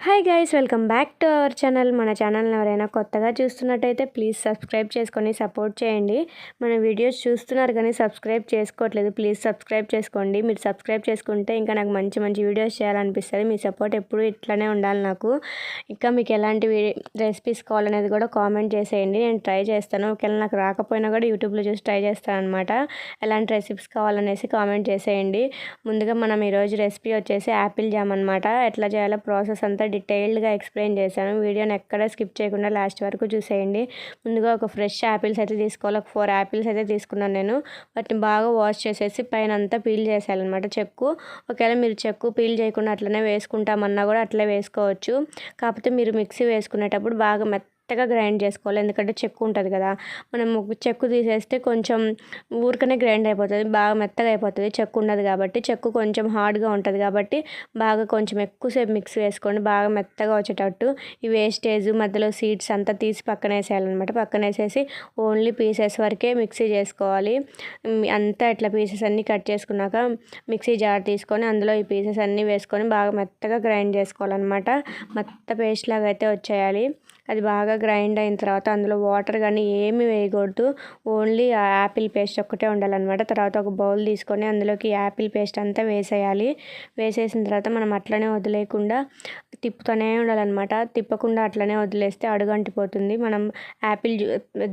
Hi guys welcome back to our channel మన ఛానల్ని ఎవరైనా కొత్తగా చూస్తున్నట్టయితే ప్లీజ్ సబ్స్క్రైబ్ చేసుకొని సపోర్ట్ చేయండి. మన వీడియోస్ చూస్తున్నారు కానీ సబ్స్క్రైబ్ చేసుకోవట్లేదు ప్లీజ్ సబ్స్క్రైబ్ చేసుకోండి. మీరు సబ్స్క్రైబ్ చేసుకుంటే ఇంకా నాకు మంచి మంచి వీడియోస్ చేయాలనిపిస్తుంది. మీ సపోర్ట్ ఎప్పుడు ఇట్లానే ఉండాలి నాకు. ఇంకా మీకు ఎలాంటి రెసిపీస్ కావాలనేది కూడా కామెంట్ చేసేయండి. నేను ట్రై చేస్తాను. ఒకవేళ నాకు రాకపోయినా కూడా యూట్యూబ్లో చూసి ట్రై చేస్తాను అనమాట ఎలాంటి రెసిపీస్ కావాలనేసి కామెంట్ చేసేయండి. ముందుగా మనం ఈరోజు రెసిపీ వచ్చేసి యాపిల్ జామ్ అనమాట ఎట్లా చేయాలో ప్రాసెస్ అంతా డీటెయిల్డ్గా ఎక్స్ప్లెయిన్ చేశాను. వీడియోని ఎక్కడ స్కిప్ చేయకుండా లాస్ట్ వరకు చూసేయండి. ముందుగా ఒక ఫ్రెష్ యాపిల్స్ అయితే తీసుకోవాలి. ఒక ఫోర్ యాపిల్స్ అయితే తీసుకున్నాను నేను. వాటిని బాగా వాష్ చేసేసి పైన అంతా పీల్ చేసేయాలన్నమాట చెక్కు. ఒకవేళ మీరు చెక్కు పీల్ చేయకుండా అట్లనే వేసుకుంటామన్నా కూడా అట్లే వేసుకోవచ్చు. కాకపోతే మీరు మిక్సీ వేసుకునేటప్పుడు బాగా మెత్త మెత్తగా గ్రైండ్ చేసుకోవాలి. ఎందుకంటే చెక్కు ఉంటుంది కదా. మనం చెక్కు తీసేస్తే కొంచెం ఊరికనే గ్రైండ్ అయిపోతుంది. బాగా మెత్తగా అయిపోతుంది. చెక్కు ఉండదు కాబట్టి చెక్కు కొంచెం హార్డ్గా ఉంటుంది కాబట్టి బాగా కొంచెం ఎక్కువసేపు మిక్స్ వేసుకోండి బాగా మెత్తగా వచ్చేటట్టు ఈ వేస్టేజ్ మధ్యలో సీడ్స్ అంతా తీసి పక్కన వేసేయాలన్నమాట. పక్కన వేసేసి ఓన్లీ పీసెస్ వరకే మిక్సీ చేసుకోవాలి. అంతా ఇట్లా పీసెస్ అన్నీ కట్ చేసుకున్నాక మిక్సీ జార్ తీసుకొని అందులో ఈ పీసెస్ అన్నీ వేసుకొని బాగా మెత్తగా గ్రైండ్ చేసుకోవాలన్నమాట. మెత్త పేస్ట్ లాగా అయితే వచ్చేయాలి. అది బాగా గ్రైండ్ అయిన తర్వాత అందులో వాటర్ కానీ ఏమి వేయకూడదు. ఓన్లీ ఆ యాపిల్ పేస్ట్ ఒక్కటే ఉండాలన్నమాట. తర్వాత ఒక బౌల్ తీసుకొని అందులోకి యాపిల్ పేస్ట్ అంతా వేసేయాలి. వేసేసిన తర్వాత మనం అట్లనే వదిలేయకుండా తిప్పుతూనే ఉండాలన్నమాట. తిప్పకుండా అట్లనే వదిలేస్తే అడుగంటిపోతుంది. మనం యాపిల్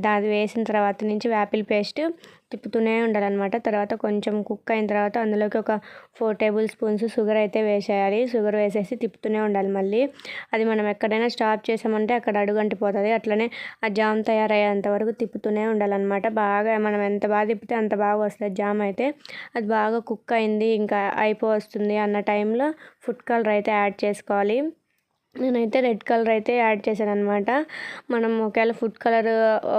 దాది వేసిన తర్వాత నుంచి యాపిల్ పేస్ట్ తిప్పుతూనే ఉండాలన్నమాట. తర్వాత కొంచెం కుక్ అయిన తర్వాత అందులోకి ఒక ఫోర్ టేబుల్ స్పూన్స్ షుగర్ అయితే వేసేయాలి. షుగర్ వేసేసి తిప్పుతూనే ఉండాలి మళ్ళీ. అది మనం ఎక్కడైనా స్టాప్ చేసామంటే అక్కడ అడుగంటిపోతుంది అట్లనే ఆ జామ్ తయారయ్యేంత వరకు తిప్పుతూనే ఉండాలన్నమాట. బాగా మనం ఎంత బాగా తిప్పితే అంత బాగా వస్తుంది జామ్ అయితే. అది బాగా కుక్ అయింది ఇంకా అయిపో వస్తుంది అన్న టైంలో ఫుడ్ కలర్ అయితే యాడ్ చేసుకోవాలి. నేనైతే రెడ్ కలర్ అయితే యాడ్ చేశాను అనమాట మనం ఒకవేళ ఫుడ్ కలర్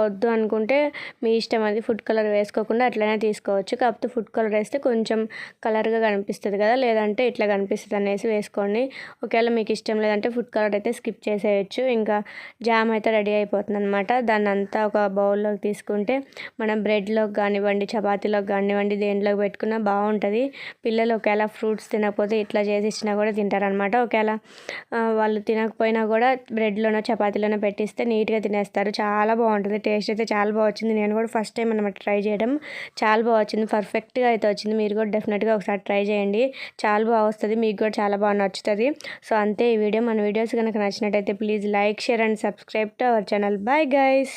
వద్దు అనుకుంటే మీ ఇష్టం అది ఫుడ్ కలర్ వేసుకోకుండా అట్లనే తీసుకోవచ్చు. కాకపోతే ఫుడ్ కలర్ వేస్తే కొంచెం కలర్గా కనిపిస్తుంది కదా లేదంటే ఇట్లా కనిపిస్తుంది అనేసి వేసుకోండి. ఒకవేళ మీకు ఇష్టం లేదంటే ఫుడ్ కలర్ అయితే స్కిప్ చేసేయచ్చు. ఇంకా జామ్ అయితే రెడీ అయిపోతుంది అనమాట దాన్ని అంతా ఒక బౌల్లోకి తీసుకుంటే మనం బ్రెడ్లోకి కానివ్వండి చపాతీలోకి కానివ్వండి దేంట్లోకి పెట్టుకున్నా బాగుంటుంది. పిల్లలు ఒకవేళ ఫ్రూట్స్ తినకపోతే ఇట్లా చేసి ఇచ్చినా కూడా తింటారనమాట ఒకవేళ వాళ్ళు తినకపోయినా కూడా బ్రెడ్లోనో చపాతీలోనో పెట్టిస్తే నీట్గా తినేస్తారు. చాలా బాగుంటుంది. టేస్ట్ అయితే చాలా బాగా వచ్చింది. నేను కూడా ఫస్ట్ టైం అనమాట ట్రై చేయడం. చాలా బాగా వచ్చింది. పర్ఫెక్ట్గా అయితే వచ్చింది. మీరు కూడా డెఫినెట్గా ఒకసారి ట్రై చేయండి. చాలా బాగా వస్తుంది. మీకు కూడా చాలా బాగా నచ్చుతుంది. సో అంతే ఈ వీడియో. మన వీడియోస్ కనుక నచ్చినట్టయితే please like share and subscribe to our channel. Bye guys.